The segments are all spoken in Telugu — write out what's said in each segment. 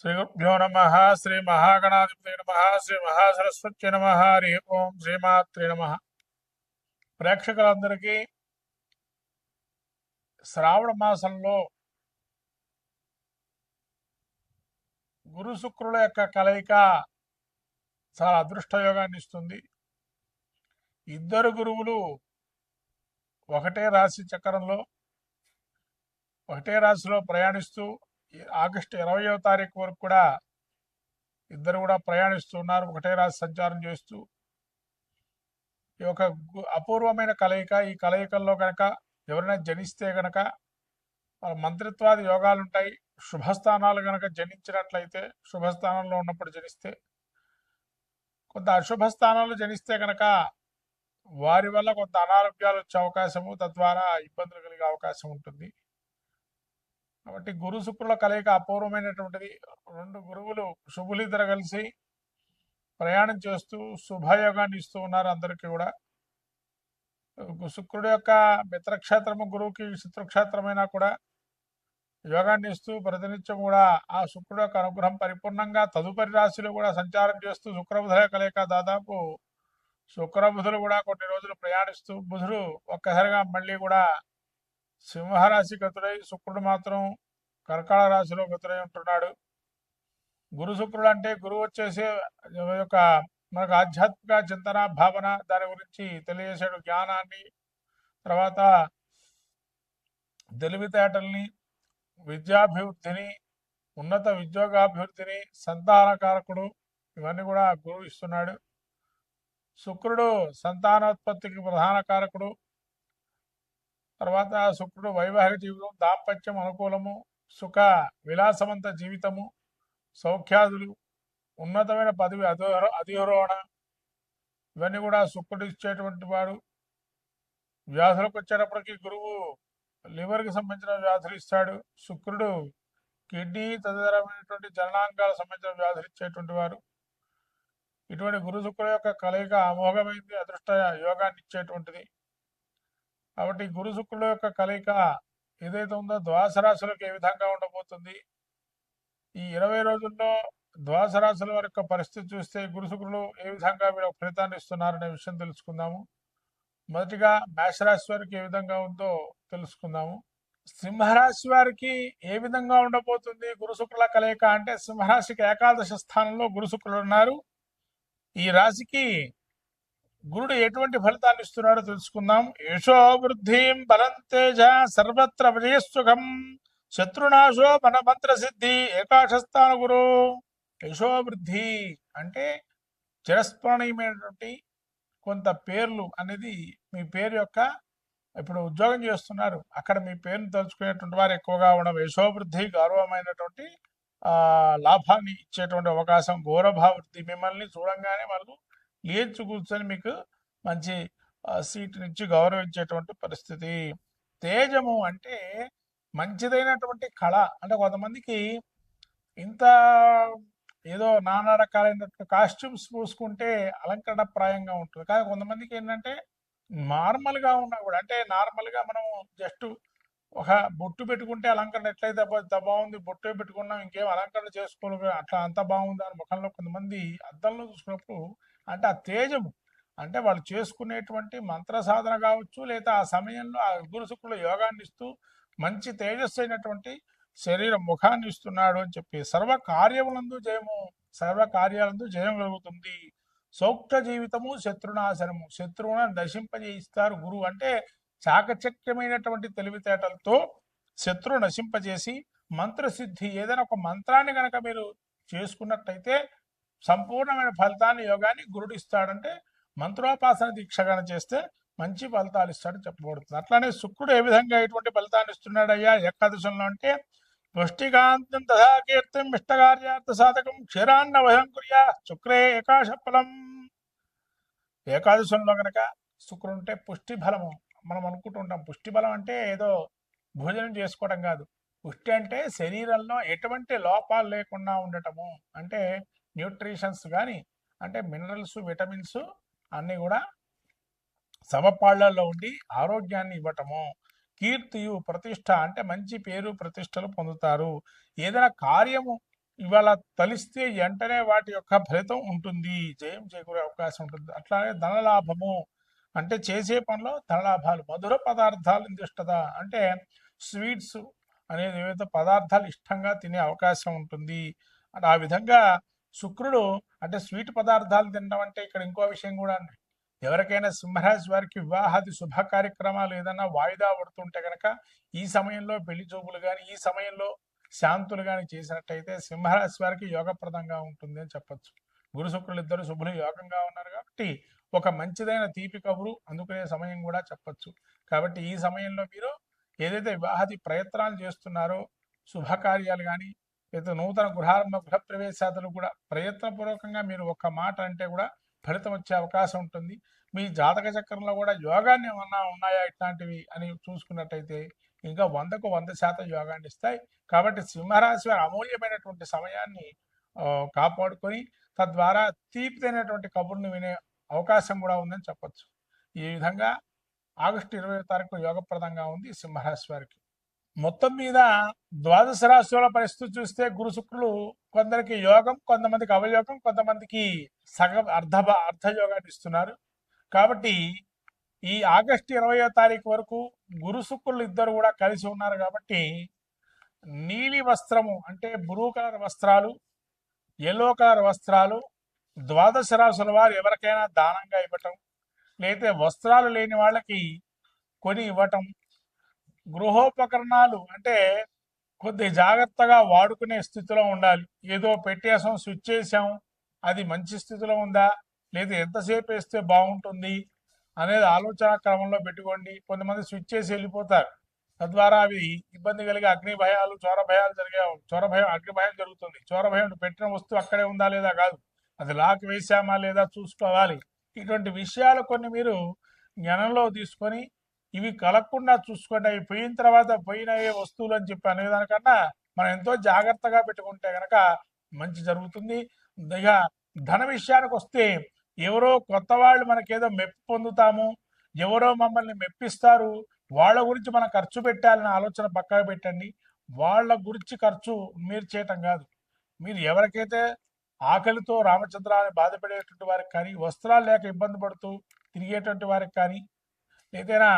శ్రీగురుభ్యో నమ శ్రీ మహాగణాధిపతి నమ శ్రీ మహాసరస్వతి నమ హరి ఓం శ్రీమాత్రి నమ ప్రేక్షకులందరికీ శ్రావణ మాసంలో గురు శుక్రుల యొక్క కలయిక చాలా అదృష్టయోగాన్ని ఇస్తుంది. ఇద్దరు గురువులు ఒకటే రాశి చక్రంలో ఒకటే రాశిలో ప్రయాణిస్తూ ఆగస్టు ఇరవయో తారీఖు వరకు కూడా ఇద్దరు కూడా ప్రయాణిస్తున్నారు ఒకటే రాజు సంచారం చేస్తూ ఈ యొక్క గు- అపూర్వమైన కలయిక. ఈ కలయికల్లో కనుక ఎవరైనా జనిస్తే గనక వాళ్ళ మంత్రిత్వాది యోగాలు ఉంటాయి. శుభస్థానాలు గనక జనించినట్లయితే శుభస్థానంలో ఉన్నప్పుడు జనిస్తే కొంత అశుభ స్థానాలు జనిస్తే కనుక వారి వల్ల కొంత అనారోగ్యాలు వచ్చే అవకాశము తద్వారా ఇబ్బందులు కలిగే అవకాశం ఉంటుంది. కాబట్టి గురు శుక్రుల కలయిక అపూర్వమైనటువంటిది. రెండు గురువులు శుభులిద్దరు కలిసి ప్రయాణం చేస్తూ శుభయోగాన్ని ఇస్తూ ఉన్నారు అందరికీ కూడా. గు- శుక్రుడు యొక్క మిత్రక్షేత్రము గురువుకి శత్రుక్షేత్రమైనా కూడా యోగాన్ని ఇస్తూ ప్రతినిత్యం కూడా ఆ శుక్రుడు యొక్క అనుగ్రహం పరిపూర్ణంగా తదుపరి రాశిలో కూడా సంచారం చేస్తూ శుక్రబుధుల కలయిక దాదాపు శుక్రబుధులు కూడా కొన్ని రోజులు ప్రయాణిస్తూ బుధుడు ఒక్కసారిగా మళ్ళీ కూడా సింహరాశి గతుడై శుక్రుడు మాత్రం కర్కాళ రాశిలో గతుడై ఉంటున్నాడు. గురు శుక్రుడు అంటే గురువు వచ్చేసి యొక్క మనకు ఆధ్యాత్మిక చింతన భావన దాని గురించి తెలియజేసాడు జ్ఞానాన్ని. తర్వాత తెలివితేటల్ని విద్యాభివృద్ధిని ఉన్నత ఉద్యోగాభివృద్ధిని సంతానకారకుడు ఇవన్నీ కూడా గురువు ఇస్తున్నాడు. శుక్రుడు సంతానోత్పత్తికి ప్రధాన కారకుడు. తర్వాత శుక్రుడు వైవాహిక జీవితం దాంపత్యం అనుకూలము సుఖ విలాసవంత జీవితము సౌఖ్యాదులు ఉన్నతమైన పదవి అధిరో అధిరోహణ ఇవన్నీ కూడా శుక్రుడు ఇచ్చేటువంటి వాడు. వ్యాధులకు వచ్చేటప్పటికి గురువు లివర్కి సంబంధించిన వ్యాధులు ఇస్తాడు. శుక్రుడు కిడ్నీ తదితరమైనటువంటి జననాంగాలకు సంబంధించిన వ్యాధులు ఇచ్చేటువంటి వారు ఇటువంటి గురు శుక్రుల యొక్క కలయిక అమోఘమైంది అదృష్ట యోగాన్ని ఇచ్చేటువంటిది. కాబట్టి గురు శుక్రుల యొక్క కలయిక ఏదైతే ఉందో ద్వాస రాశులకు ఏ విధంగా ఉండబోతుంది? ఈ ఇరవై రోజుల్లో ద్వాస రాశుల వారి యొక్క పరిస్థితి చూస్తే గురు శుక్రులు ఏ విధంగా మీరు ఫలితాన్ని ఇస్తున్నారనే విషయం తెలుసుకుందాము. మొదటిగా మేషరాశి వారికి ఏ విధంగా ఉందో తెలుసుకుందాము. సింహరాశి వారికి ఏ విధంగా ఉండబోతుంది? గురు శుక్రుల కలయిక అంటే సింహరాశికి ఏకాదశ స్థానంలో గురు శుక్రులు ఉన్నారు. ఈ రాశికి గురుడు ఎటువంటి ఫలితాన్ని ఇస్తున్నాడో తెలుసుకుందాం. యశో వృద్ధిం బలం తేజ సర్వత్ర విజయసుఖం శత్రునాశో మన మంత్ర సిద్ధి ఏకాశస్థాన గురు. యశో వృద్ధి అంటే చిరస్మరణీయమైనటువంటి కొంత పేర్లు అనేది మీ పేరు యొక్క ఇప్పుడు ఉద్యోగం చేస్తున్నారు. అక్కడ మీ పేరును తలుచుకునేటువంటి వారు ఎక్కువగా ఉండడం యశోవృద్ధి గౌరవమైనటువంటి ఆ లాభాన్ని ఇచ్చేటువంటి అవకాశం ఘోరభావృద్ధి. మిమ్మల్ని చూడంగానే వాళ్ళు లేచి కూర్చొని మీకు మంచి సీట్ నుంచి గౌరవించేటువంటి పరిస్థితి. తేజము అంటే మంచిదైనటువంటి కళ. అంటే కొంతమందికి ఇంత ఏదో నానా రకాలైనటువంటి కాస్ట్యూమ్స్ పూసుకుంటే అలంకరణప్రాయంగా ఉంటుంది. కానీ కొంతమందికి ఏంటంటే నార్మల్గా ఉన్నా కూడా అంటే నార్మల్గా మనం జస్ట్ ఒక బొట్టు పెట్టుకుంటే అలంకరణ ఎట్లయితే అబ్బా బాగుంది బొట్టు పెట్టుకున్నాం ఇంకేం అలంకరణ చేసుకోలేదు అట్లా అంత బాగుంది అని ముఖంలో కొంతమంది అద్దంలో చూసుకున్నప్పుడు అంటే ఆ తేజము. అంటే వాళ్ళు చేసుకునేటువంటి మంత్ర సాధన కావచ్చు లేదా ఆ సమయంలో ఆ గురు యోగాన్ని ఇస్తూ మంచి తేజస్సు అయినటువంటి శరీర ముఖాన్ని ఇస్తున్నాడు అని చెప్పి సర్వ కార్యములందు జయము సర్వ కార్యాలందు జయం కలుగుతుంది. సౌఖ్య జీవితము శత్రునాశనము. శత్రువును నశింపజేయిస్తారు గురువు అంటే చాకచక్యమైనటువంటి తెలివితేటలతో శత్రువు నశింపజేసి మంత్రసిద్ధి ఏదైనా ఒక మంత్రాన్ని కనుక మీరు చేసుకున్నట్టయితే సంపూర్ణమైన ఫలితాన్ని యోగాన్ని గురుడు ఇస్తాడంటే మంత్రోపాసన దీక్షగాన చేస్తే మంచి ఫలితాలు ఇస్తాడని చెప్పబడుతుంది. అట్లానే శుక్రుడు ఏ విధంగా ఎటువంటి ఫలితాన్ని ఇస్తున్నాడయ్యా? ఏకాదశంలో అంటే పుష్టికాంతం తథా కీర్తిం ఇష్టకార్యార్థ సాధకం క్షీరాన్న వహం కుర్యా శుక్రే ఏకాశ ఫలం ఏకాదశంలో కనుక శుక్రుడు ఉంటే పుష్టి బలము మనం అనుకుంటుంటాం పుష్టి బలం అంటే ఏదో భోజనం చేసుకోవడం కాదు. పుష్టి అంటే శరీరంలో ఎటువంటి లోపాలు లేకుండా ఉండటము. అంటే న్యూట్రిషన్స్ కానీ అంటే మినరల్స్ విటమిన్స్ అన్నీ కూడా సమపాళ్ళలో ఉండి ఆరోగ్యాన్ని ఇవ్వటము. కీర్తియు ప్రతిష్ట అంటే మంచి పేరు ప్రతిష్టలు పొందుతారు. ఏదైనా కార్యము ఇవాళ తలిస్తే వెంటనే వాటి యొక్క ఫలితం ఉంటుంది. జయం చేకూరే అవకాశం ఉంటుంది. అట్లానే ధనలాభము అంటే చేసే పనిలో ధనలాభాలు మధుర పదార్థాలు ఇందిష్టత అంటే స్వీట్స్ అనేది ఏవైతే పదార్థాలు ఇష్టంగా తినే అవకాశం ఉంటుంది. అంటే ఆ విధంగా శుక్రుడు అంటే స్వీట్ పదార్థాలు తినడం అంటే ఇక్కడ ఇంకో విషయం కూడా అండి. ఎవరికైనా సింహరాశి వారికి వివాహాది శుభ కార్యక్రమాలు ఏదైనా వాయిదా పడుతుంటే కనుక ఈ సమయంలో పెళ్ళి చూపులు కానీ ఈ సమయంలో శాంతులు కానీ చేసినట్టయితే సింహరాశి వారికి యోగప్రదంగా ఉంటుంది అని చెప్పచ్చు. గురు శుక్రులు ఇద్దరు శుభులు యోగంగా ఉన్నారు కాబట్టి ఒక మంచిదైన తీపి కబురు అందుకునే సమయం కూడా చెప్పచ్చు. కాబట్టి ఈ సమయంలో మీరు ఏదైతే వివాహాది ప్రయత్నాలు చేస్తున్నారో శుభకార్యాలు కానీ లేదా నూతన గృహారంభ గృహ ప్రవేశాదులు కూడా ప్రయత్నపూర్వకంగా మీరు ఒక్క మాట అంటే కూడా ఫలితం వచ్చే అవకాశం ఉంటుంది. మీ జాతక చక్రంలో కూడా యోగాన్ని ఏమన్నా ఉన్నాయా ఇట్లాంటివి అని చూసుకున్నట్టయితే ఇంకా వందకు వంద శాతం యోగాన్ని ఇస్తాయి. కాబట్టి సింహరాశి వారి అమూల్యమైనటువంటి సమయాన్ని కాపాడుకొని తద్వారా తీపిదైనటువంటి కబుర్ని వినే అవకాశం కూడా ఉందని చెప్పచ్చు. ఈ విధంగా ఆగస్టు ఇరవై తారీఖు యోగప్రదంగా ఉంది సింహరాశి వారికి. మొత్తం మీద ద్వాదశ రాశుల పరిస్థితి చూస్తే గురు శుక్రులు కొందరికి యోగం కొంతమందికి అవయోగం కొంతమందికి సగం అర్ధ అర్ధయోగాన్ని ఇస్తున్నారు. కాబట్టి ఈ ఆగస్టు ఇరవయో తారీఖు వరకు గురు శుక్రులు ఇద్దరు కూడా కలిసి ఉన్నారు కాబట్టి నీలి వస్త్రము అంటే బ్లూ కలర్ వస్త్రాలు ఎల్లో కలర్ వస్త్రాలు ద్వాదశ రాశుల వారు ఎవరికైనా దానంగా ఇవ్వటం లేదా వస్త్రాలు లేని వాళ్ళకి కొని ఇవ్వటం గృహోపకరణాలు అంటే కొద్ది జాగ్రత్తగా వాడుకునే స్థితిలో ఉండాలి. ఏదో పెట్టేసాం స్విచ్ చేసాం అది మంచి స్థితిలో ఉందా? లేదా ఎంతసేపు వేస్తే బాగుంటుంది? అనేది ఆలోచన క్రమంలో పెట్టుకోండి. కొంతమంది స్విచ్ చేసి వెళ్ళిపోతారు. తద్వారా అవి ఇబ్బంది కలిగే అగ్ని భయాలు చోర భయాలు జరిగే చోర భయం అగ్ని భయం జరుగుతుంది. చోర భయం పెట్టిన వస్తువు అక్కడే ఉందా లేదా కాదు. అది లాక్ వేసామా లేదా చూసుకోవాలి. ఇటువంటి విషయాలు కొన్ని మీరు జ్ఞానంలో తీసుకొని ఇవి కలగకుండా చూసుకోండి. అవి పోయిన తర్వాత పోయినవే వస్తువులు అని చెప్పి అనేదానికన్నా మనం ఎంతో జాగ్రత్తగా పెట్టుకుంటే కనుక మంచి జరుగుతుంది. ఇక ధన విషయానికి వస్తే ఎవరో కొత్త వాళ్ళు మనకేదో మెప్పి పొందుతాము. ఎవరో మమ్మల్ని మెప్పిస్తారు. వాళ్ళ గురించి మనం ఖర్చు పెట్టాలనే ఆలోచన పక్కన పెట్టండి. వాళ్ళ గురించి ఖర్చు మీరు చేయటం కాదు. మీరు ఎవరికైతే ఆకలితో రామచంద్రాన్ని బాధపడేటువంటి వారికి కానీ వస్త్రాలు లేక ఇబ్బంది పడుతూ తిరిగేటువంటి వారికి కానీ ఏదైనా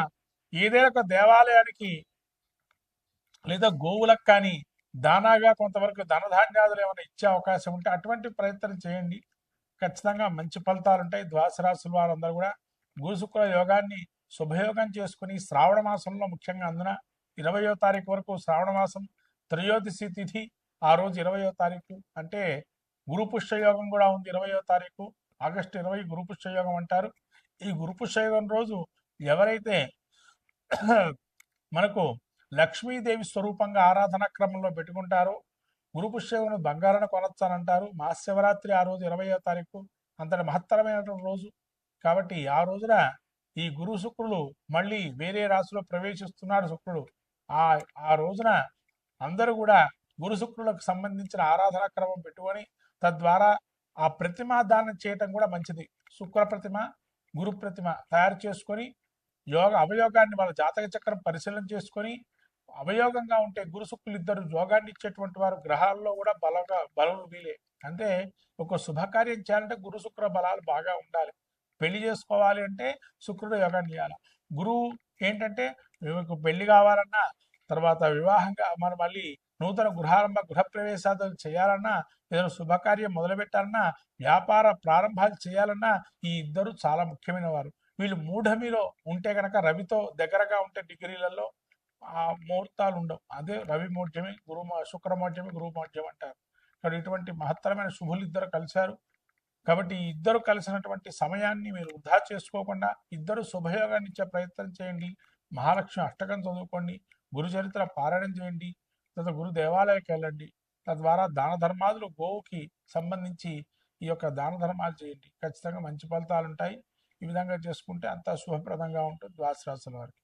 ఏదైనా ఒక దేవాలయానికి లేదా గోవులకు కానీ దానాగా కొంతవరకు ధనధాన్యాదులు ఏమైనా ఇచ్చే అవకాశం ఉంటే అటువంటి ప్రయత్నం చేయండి. ఖచ్చితంగా మంచి ఫలితాలు ఉంటాయి. ద్వాదశ రాశుల వారందరూ కూడా గురుశుక్ర యోగాన్ని శుభయోగం చేసుకుని శ్రావణ మాసంలో ముఖ్యంగా అందున ఇరవయో తారీఖు వరకు శ్రావణ మాసం త్రయోదశి తిథి ఆ రోజు ఇరవయో తారీఖు అంటే గురుపుష్య యోగం కూడా ఉంది. ఇరవయో తారీఖు ఆగస్టు ఇరవై గురుపుష్య యోగం అంటారు. ఈ గురుపుష్య యోగం రోజు ఎవరైతే మనకు లక్ష్మీదేవి స్వరూపంగా ఆరాధన క్రమంలో పెట్టుకుంటారు. గురు పుష్యమును బంగారాన్ని కొనొచ్చానంటారు. మహాశివరాత్రి ఆ రోజు ఇరవయో తారీఖు అంతటి మహత్తరమైనటువంటి రోజు. కాబట్టి ఆ రోజున ఈ గురు శుక్రులు మళ్ళీ వేరే రాశిలో ప్రవేశిస్తున్నాడు శుక్రుడు. ఆ ఆ రోజున అందరూ కూడా గురు శుక్రులకు సంబంధించిన ఆరాధన క్రమం పెట్టుకొని తద్వారా ఆ ప్రతిమ దానం చేయటం కూడా మంచిది. శుక్ర ప్రతిమ గురు ప్రతిమ తయారు చేసుకొని యోగ అవయోగాన్ని వాళ్ళ జాతక చక్రం పరిశీలన చేసుకొని అవయోగంగా ఉంటే గురుశుక్కులు ఇద్దరు యోగాన్ని ఇచ్చేటువంటి వారు గ్రహాల్లో కూడా బలంగా బలం వీలే. అంటే ఒక శుభకార్యం చేయాలంటే గురు శుక్ర బలాలు బాగా ఉండాలి. పెళ్ళి చేసుకోవాలి అంటే శుక్రుడు యోగాన్ని చేయాలి. గురువు ఏంటంటే మీకు పెళ్ళి కావాలన్నా తర్వాత వివాహంగా మనం మళ్ళీ నూతన గృహారంభ గృహ ప్రవేశాలు చేయాలన్నా ఏదైనా శుభకార్యం మొదలు పెట్టాలన్నా వ్యాపార ప్రారంభాలు చేయాలన్నా ఈ ఇద్దరు చాలా ముఖ్యమైన వారు వీళ్ళు మూఢమిలో ఉంటే కనుక రవితో దగ్గరగా ఉంటే డిగ్రీలలో ఆ ముహూర్తాలు ఉండవు. అదే రవి మోఢ్యమి గురు శుక్రమౌఢ్యమి గురు మోఢ్యం అంటారు. ఇక్కడ ఇటువంటి మహత్తరమైన శుభులు ఇద్దరు కలిశారు. కాబట్టి ఇద్దరు కలిసినటువంటి సమయాన్ని మీరు వృధా చేసుకోకుండా ఇద్దరు శుభయోగాన్ని ఇచ్చే ప్రయత్నం చేయండి. మహాలక్ష్మి అష్టకం చదువుకోండి. గురు చరిత్ర పారాయణం చేయండి. తర్వాత గురు దేవాలయకి వెళ్ళండి. తద్వారా దాన ధర్మాదులు గోవుకి సంబంధించి ఈ యొక్క దాన ధర్మాలు చేయండి. ఖచ్చితంగా మంచి ఫలితాలు ఉంటాయి. ఈ విధంగా చేసుకుంటే అంతా శుభప్రదంగా ఉంటుంది. ద్వాదశ రాశుల వారికి.